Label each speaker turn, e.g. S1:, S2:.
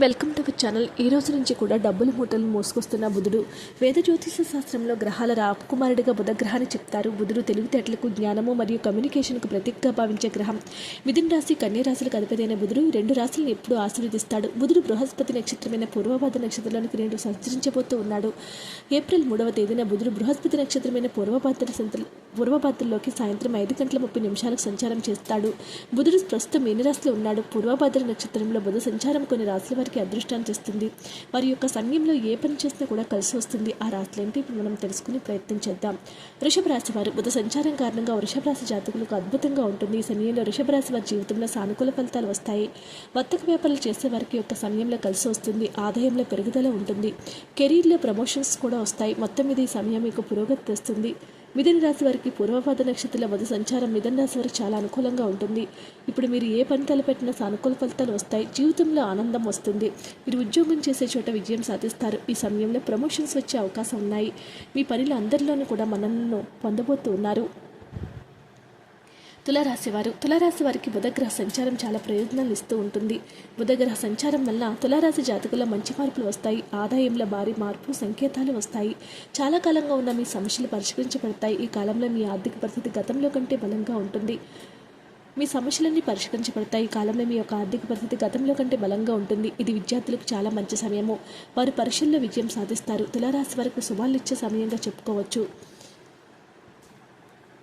S1: Welcome to our channel. ఈ రోజు నుంచి కూడా డబ్బుల మూటలు మోసుకొస్తున్న బుధుడు. వేద జ్యోతిష శాస్త్రంలో గ్రహాల రాకుమారుడిగా బుధగ్రహాన్ని చెప్తారు. బుధుడు తెలివితేటలకు జ్ఞానము మరియు కమ్యూనికేషన్కు ప్రతీకగా భావించే గ్రహం. మిథున రాశి కన్య రాశులకు అధిపతైన బుధుడు రెండు రాశులను ఎప్పుడూ ఆశీర్వదిస్తాడు. బుధుడు బృహస్పతి నక్షత్రమైన పూర్వభాద నక్షత్రంలోనికి రెండు సంచరించబోతూ ఉన్నాడు. ఏప్రిల్ మూడవ తేదీన బుధుడు బృహస్పతి నక్షత్రమైన పూర్వభాద్ర సంత పూర్వభాద్రలోకి సాయంత్రం ఐదు గంటల ముప్పై నిమిషాలకు సంచారం చేస్తాడు. బుధుడు ప్రస్తుతం మీనరాశిలో ఉన్నాడు. పూర్వభాద్ర నక్షత్రంలో బుధ సంచారం కొన్ని రాశుల వారికి అదృష్టాన్ని తెస్తుంది. వారి యొక్క సమయంలో ఏ పని చేసినా కూడా కలిసి వస్తుంది. ఆ రాశులేంటి ఇప్పుడు మనం తెలుసుకుని ప్రయత్నం చేద్దాం. వృషభ రాశి వారు బుధ సంచారం కారణంగా వృషభ రాశి జాతకులకు అద్భుతంగా ఉంటుంది. ఈ సమయంలో వృషభ రాశి వారి జీవితంలో సానుకూల ఫలితాలు వస్తాయి. వర్తక వ్యాపారాలు చేసే వారికి యొక్క సమయంలో కలిసి వస్తుంది. ఆదాయంలో పెరుగుదల ఉంటుంది. కెరీర్లో ప్రమోషన్స్ కూడా వస్తాయి. మొత్తం మీద ఈ సమయం మీకు పురోగతి తెస్తుంది. మిథున రాశి వారికి పూర్వపాద నక్షత్రాల మధ్య సంచారం మిథున రాశి వారికి చాలా అనుకూలంగా ఉంటుంది. ఇప్పుడు మీరు ఏ పని తలపెట్టినా సానుకూల ఫలితాలు వస్తాయి. జీవితంలో ఆనందం వస్తుంది. మీరు ఉద్యోగం చేసే చోట విజయం సాధిస్తారు. ఈ సమయంలో ప్రమోషన్స్ వచ్చే అవకాశం ఉన్నాయి. మీ పనిలో అందరిలోనూ కూడా మనల్ని పొందబోతూ తులరాశి వారు. తులారాశి వారికి బుధగ్రహ సంచారం చాలా ప్రయోజనాలు ఇస్తూ ఉంటుంది. బుధగ్రహ సంచారం వల్ల తులారాశి జాతకుల్లో మంచి మార్పులు వస్తాయి. ఆదాయంలో భారీ మార్పు సంకేతాలు వస్తాయి. చాలా కాలంగా ఉన్న మీ సమస్యలు పరిష్కరించబడతాయి. ఈ కాలంలో మీ ఆర్థిక పరిస్థితి గతంలో కంటే బలంగా ఉంటుంది. మీ సమస్యలన్నీ పరిష్కరించబడతాయి. ఈ కాలంలో మీ యొక్క ఆర్థిక పరిస్థితి గతంలో కంటే బలంగా ఉంటుంది. ఇది విద్యార్థులకు చాలా మంచి సమయము. వారు పరీక్షల్లో విజయం సాధిస్తారు. తులారాశి వారికి శుభాలు ఇచ్చే సమయంగా చెప్పుకోవచ్చు.